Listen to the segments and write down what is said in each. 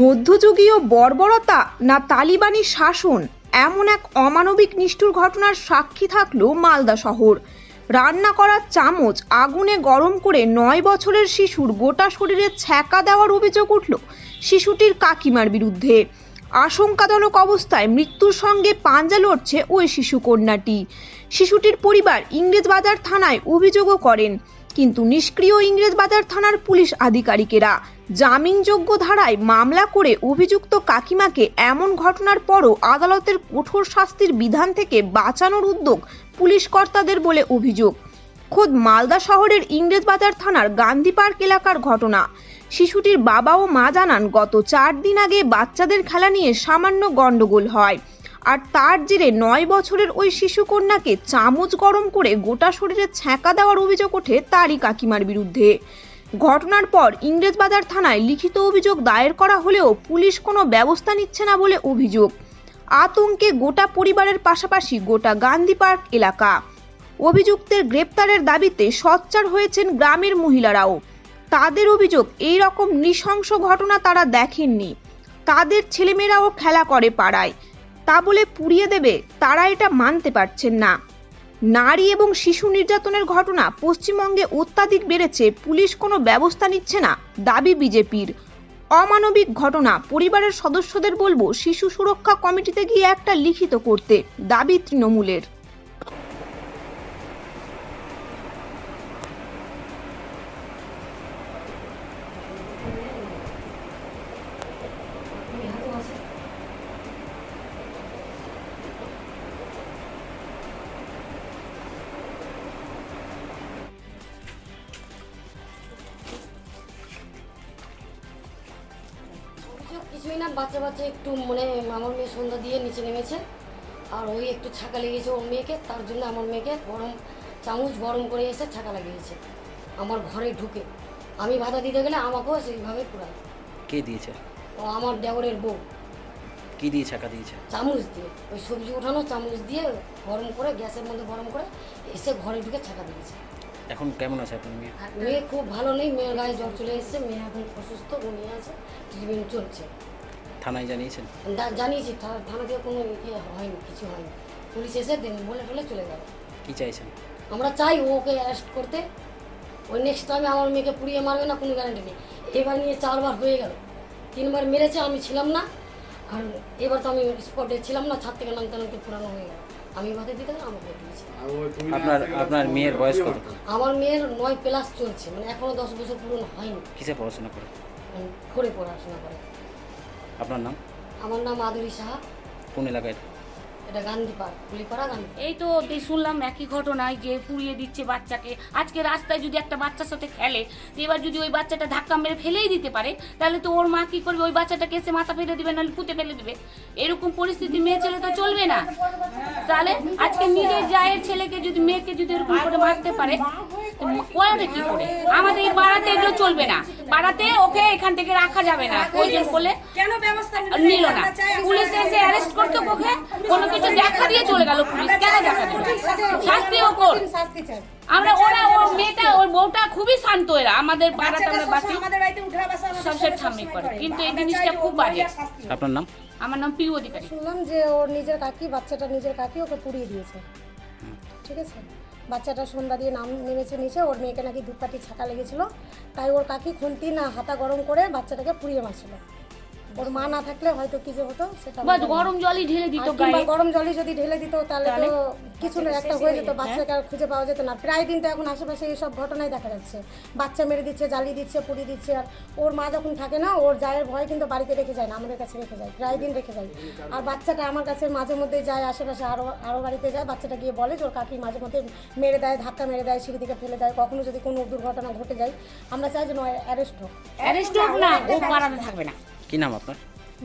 মধ্যযুগীয় বর্বরতা না তালিবানি শাসন? এমন এক অমানবিক নিষ্ঠুর ঘটনার সাক্ষী থাকল মালদা শহর। রান্না করার চামচ আগুনে গরম করে নয় বছরের শিশুর গোটা শরীরে ছ্যাঁকা দেওয়ার অভিযোগ উঠল শিশুটির কাকিমার বিরুদ্ধে। আশঙ্কাজনক অবস্থায় মৃত্যুর সঙ্গে পাঞ্জা লড়ছে ওই শিশু কন্যাটি। শিশুটির পরিবার ইংরেজবাজার থানায় অভিযোগও করেন। কিন্তু নিষ্ক্রিয় ইংরেজবাজার থানার পুলিশ আধিকারিকেরা জামিনযোগ্য ধারায় মামলা করে অভিযুক্ত কাকিমাকে এমন ঘটনার পরও আদালতের কঠোর শাস্তির বিধান থেকে বাঁচানোর উদ্যোগ পুলিশ কর্তাদের বলে অভিযোগ। খোদ মালদা শহরের ইংরেজবাজার থানার গান্ধী পার্ক এলাকার ঘটনা। শিশুটির বাবা ও মা জানান, গত চার দিন আগে বাচ্চাদের খেলা নিয়ে সামান্য গন্ডগোল হয়। আর তার জেরে নয় বছরের ওই শিশু কন্যাকে চামচ গরম করে গোটা শরীরে ছ্যাঁকা দেওয়ার অভিযোগ ওঠে তারই কাকিমার বিরুদ্ধে। ঘটনার পর ইংরেজবাজার থানায় লিখিত অভিযোগ দায়ের করা হলেও পুলিশ কোনো ব্যবস্থা নিচ্ছে না বলে অভিযোগ। আতঙ্কে গোটা পরিবারের পাশাপাশি গোটা গান্ধী পার্ক এলাকা। অভিযুক্তের গ্রেপ্তারের দাবিতে সচ্চার হয়েছেন গ্রামের মহিলারাও। তাদের অভিযোগ এই রকম নৃশংস ঘটনা তারা দেখেননি। তাদের ছেলেমেয়েরাও খেলা করে পাড়ায়। তা বলে পুড়িয়ে দেবে, তারা এটা মানতে পারছেন না। নারী এবং শিশু নির্যাতনের ঘটনা পশ্চিমবঙ্গে অত্যাধিক বেড়েছে, পুলিশ কোনো ব্যবস্থা নিচ্ছে না, দাবি বিজেপির। অমানবিক ঘটনা, পরিবারের সদস্যদের বলব, শিশু সুরক্ষা কমিটিতে গিয়ে একটা লিখিত করতে, দাবি তৃণমূলের। কিছুই না বাচ্চা বাচ্চা একটু মানে আমার মেয়ে সন্ধ্যা দিয়ে নিচে নেমেছে। আর ওই একটু ছাকা লেগেছে ওর মেয়েকে তার জন্য আমার মেয়েকে গরম চামচ গরম করে এসে ছাকা লাগিয়েছে। আমার ঘরে ঢুকে। আমি বাধা দিতে গেলে আমাকেও সেইভাবে পুরায়। কে দিয়েছে? ও আমার দেওরের বউ। কি দিয়ে ছাকা দিয়েছে? চামচ দিয়ে। ওই সবজি উঠানো চামচ দিয়ে গরম করে গ্যাসের মধ্যে গরম করে এসে ঘরে ঢুকে ছাকা দিয়েছে। এখন কেমন আছে আপনার মেয়ে? মেয়ে খুব ভালো নেই মেয়ের গায়ে জ্বর চলে এসেছে মেয়ে এখন অসুস্থ ঘুমিয়ে আছে ট্রিটমেন্ট চলছে। থানায় জানিয়েছেন? জানিয়েছি। থা- থানা থেকে কোনো ইয়ে হয়নি কিছু হয়নি। পুলিশ এসে দেন বলে টলে চলে গেল। কি চাইছেন? আমরা চাই ওকে অ্যারেস্ট করতে। ওই নেক্সট টাইমে আমার মেয়েকে পুড়িয়ে মারবে না কোনো গ্যারান্টি নেই। এবার নিয়ে চারবার হয়ে গেল। তিনবার মেরেছে আমি ছিলাম না। আর এবার তো আমি স্পটে ছিলাম না ছাদ থেকে নামতে নামতে পুরানো হয়ে গেল। আমি বাদে দিতে আমাকে দিয়েছি। আপনার আপনার মেয়ের বয়স কত? আমার মেয়ের নয় প্লাস চলছে মানে এখনও দশ বছর পূরণ হয়নি। কিসে পড়াশোনা করে? করে পড়াশোনা করে। আপনার নাম? আমার নাম আদুরি সাহা। কোন এলাকায়? এটা গান্ধী পার্ক কুলিপাড়া গান্ধী। এই তো এই শুনলাম একই ঘটনায় যে পুড়িয়ে দিচ্ছে বাচ্চাকে। আজকে রাস্তায় যদি একটা বাচ্চার সাথে খেলে এবার যদি ওই বাচ্চাটা ধাক্কা মেরে ফেলেই দিতে পারে তাহলে তো ওর মা কি করবে? ওই বাচ্চাটাকে এসে মাথা ফেলে দিবে নাহলে পুঁতে ফেলে দিবে। এরকম পরিস্থিতি মেয়ে ছেলে তো চলবে না। তাহলে আজকে নিজের জায়ের ছেলেকে যদি মেয়েকে যদি এরকম করে মারতে পারে তো কি করে? আমাদের এই পাড়াতে এগুলো চলবে না। পাড়াতে ওকে এখান থেকে রাখা যাবে না। প্রয়োজন করলে কেন ব্যবস্থা নিল না? পুলিশ এসে অ্যারেস্ট করতো ওকে। কোনো কিছু দেখা দিয়ে চলে গেল পুলিশ। কেন দেখা দিল? শাস্তি আমরা ওরা ওর মেয়েটা ওর বউটা খুবই শান্ত এরা। আমাদের পাড়াতে আমরা বাঁচি। সামনে করে। করে। কিন্তু এই জিনিসটা খুব বাজে। আপনার নাম? আমার নাম পিউ অধিকারী। শুনলাম যে ওর নিজের কাকি বাচ্চাটা নিজের কাকি ওকে পুড়িয়ে দিয়েছে। ঠিক আছে? বাচ্চাটা সন্ধ্যা দিয়ে নাম নেমেছে নিচে, ওর মেয়েকে নাকি ধূপকাঠি ছাকা লেগেছিলো। তাই ওর কাকি খুন্তি না, হাতা গরম করে বাচ্চাটাকে পুড়িয়ে মারছিল। ওর মা না থাকলে হয়তো কি যে হতো সেটা। গরম জলই ঢেলে দিত কিংবা গরম জলই যদি ঢেলে দিত তাহলে তো কিছু না একটা হয়ে যেত বাচ্চাকে আর খুঁজে পাওয়া যেত না। প্রায় দিন তো এখন আশেপাশে এইসব ঘটনাই দেখা যাচ্ছে। বাচ্চা মেরে দিচ্ছে জ্বালিয়ে দিচ্ছে পুড়িয়ে দিচ্ছে আর ওর মা যখন থাকে না ওর জায়ের ভয় কিন্তু বাড়িতে রেখে যায় না আমাদের কাছে রেখে যায় প্রায় দিন রেখে যায়। আর বাচ্চাটা আমার কাছে মাঝে মধ্যে যায় আশেপাশে আরও আরও বাড়িতে যায় বাচ্চাটা গিয়ে বলে যে ওর কাকি মাঝে মধ্যে মেরে দেয় ধাক্কা মেরে দেয় সিঁড়ি থেকে ফেলে দেয় কখনো যদি কোনো দুর্ঘটনা ঘটে যায় আমরা চাই যে নয় অ্যারেস্ট হোক। অ্যারেস্ট হোক না ও পাড়াতে থাকবে না। কি নাম আপনার?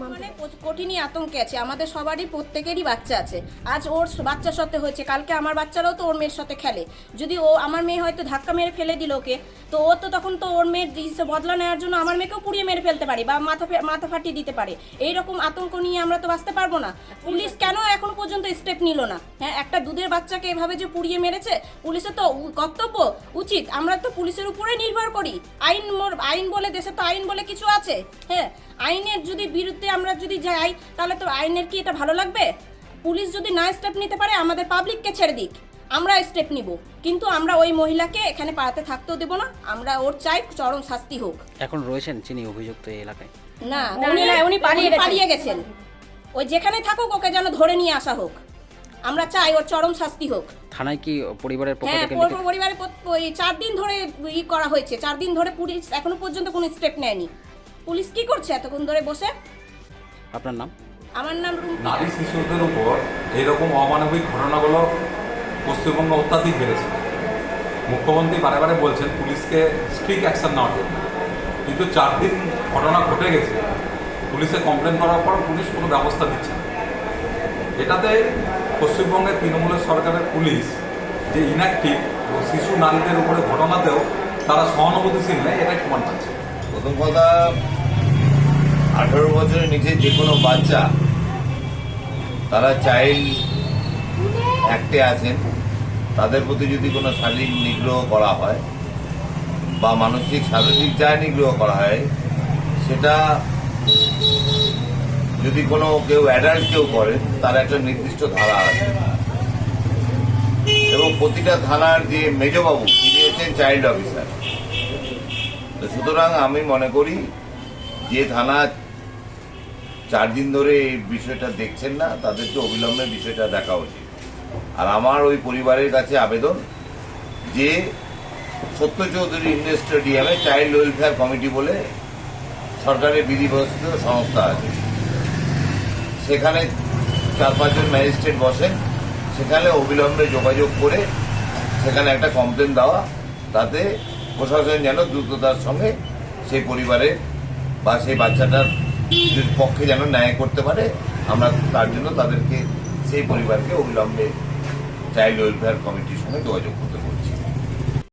মানে কঠিনই আতঙ্কে আছে। আমাদের সবারই প্রত্যেকেরই বাচ্চা আছে। আজ ওর বাচ্চার সাথে হয়েছে। কালকে আমার বাচ্চারাও তো ওর মেয়ের সাথে খেলে। যদি ও আমার মেয়ে হয়তো ধাক্কা মেরে ফেলে দিল ওকে, তো ও তো তখন তো ওর মেয়ের বদলা নেওয়ার জন্য আমার মেয়েকেও পুড়িয়ে মেরে ফেলতে পারে বা মাথা মাথা ফাটিয়ে দিতে পারে। এই রকম আতঙ্ক নিয়ে আমরা তো বাঁচতে পারব না। পুলিশ কেন এখনও পর্যন্ত স্টেপ নিল না? হ্যাঁ একটা দুধের বাচ্চাকে এভাবে যে পুড়িয়ে মেরেছে, পুলিশের তো কর্তব্য উচিত। আমরা তো পুলিশের উপরে নির্ভর করি। আইন আইন বলে, দেশে তো আইন বলে কিছু আছে। হ্যাঁ আইনের যদি বিরুদ্ধে আমরা যদি যাই তাহলে তো আইনের কি এটা ভালো লাগবে? পুলিশ যদি না স্টেপ নিতে পারে আমাদের পাবলিককে ছেড়ে দিক। আমরা স্টেপ নিব। কিন্তু আমরা ওই মহিলাকে এখানে পাড়াতে থাকতেও দেবো না। আমরা ওর চাই চরম শাস্তি হোক। এখন রয়েছেন যিনি অভিযুক্ত এই এলাকায়। না উনি উনি পালিয়ে পালিয়ে গেছেন। ওই যেখানে থাকুক ওকে যেন ধরে নিয়ে আসা হোক। আমরা চাই ওর চরম শাস্তি হোক। থানায় কি পরিবারের পক্ষ হ্যাঁ থেকে পূর্ব লিখিত- পরিবারে ওই চার দিন ধরে ই করা হয়েছে। চার দিন ধরে পুলিশ এখনও পর্যন্ত কোনো স্টেপ নেয়নি। পুলিশ কি করছে এতক্ষণ ধরে বসে? আপনার নাম? আমার নাম রুম্পা। নারী শিশুদের উপর এইরকম অমানবিক ঘটনাগুলো পশ্চিমবঙ্গে অত্যাধিক বেড়েছে মুখ্যমন্ত্রী বারে বারে বলছেন পুলিশকে স্ট্রিক্ট অ্যাকশন নেওয়ার জন্য। কিন্তু চার দিন ঘটনা ঘটে গেছে পুলিশে কমপ্লেন করার পর পুলিশ কোনো ব্যবস্থা দিচ্ছে না। এটাতে পশ্চিমবঙ্গের তৃণমূলের সরকারের পুলিশ যে ইনঅ্যাক্টিভ ও শিশু নারীদের উপরে ঘটনাতেও তারা সহানুভূতিশীল নেই এটাই প্রমাণ পাচ্ছে। প্রথম কথা, আঠারো বছরের নিচে যে কোনো বাচ্চা, তারা চাইল্ড অ্যাক্টে আছেন, তাদের প্রতি যদি কোনো শারীরিক নিগ্রহ করা হয় বা মানসিক, শারীরিক যা নিগ্রহ করা হয়, সেটা যদি কোনো কেউ অ্যাডাল্ট কেউ করেন তার একটা নির্দিষ্ট ধারা আছে। এবং প্রতিটা থানার যে মেজবাবু, তিনি হচ্ছেন চাইল্ড অফিসার সুতরাং আমি মনে করি যে থানা চার দিন ধরে এই বিষয়টা দেখছেন না, তাদেরকে অবিলম্বে বিষয়টা দেখা উচিত। আর আমার ওই পরিবারের কাছে আবেদন যে সত্য চৌধুরী ইন্ডোর স্টেডিয়ামে চাইল্ড ওয়েলফেয়ার কমিটি বলে সরকারের বিধিবস্ত সংস্থা আছে। সেখানে চার পাঁচজন ম্যাজিস্ট্রেট বসেন, সেখানে অবিলম্বে যোগাযোগ করে সেখানে একটা কমপ্লেন দেওয়া, তাতে প্রশাসন যেন দ্রুততার সঙ্গে সেই পরিবারে বা সেই বাচ্চাটার পক্ষে যেন ন্যায় করতে পারে, আমরা তার জন্য তাদেরকে, সেই পরিবারকে অবিলম্বে চাইল্ড ওয়েলফেয়ার কমিটির সঙ্গে যোগাযোগ করতে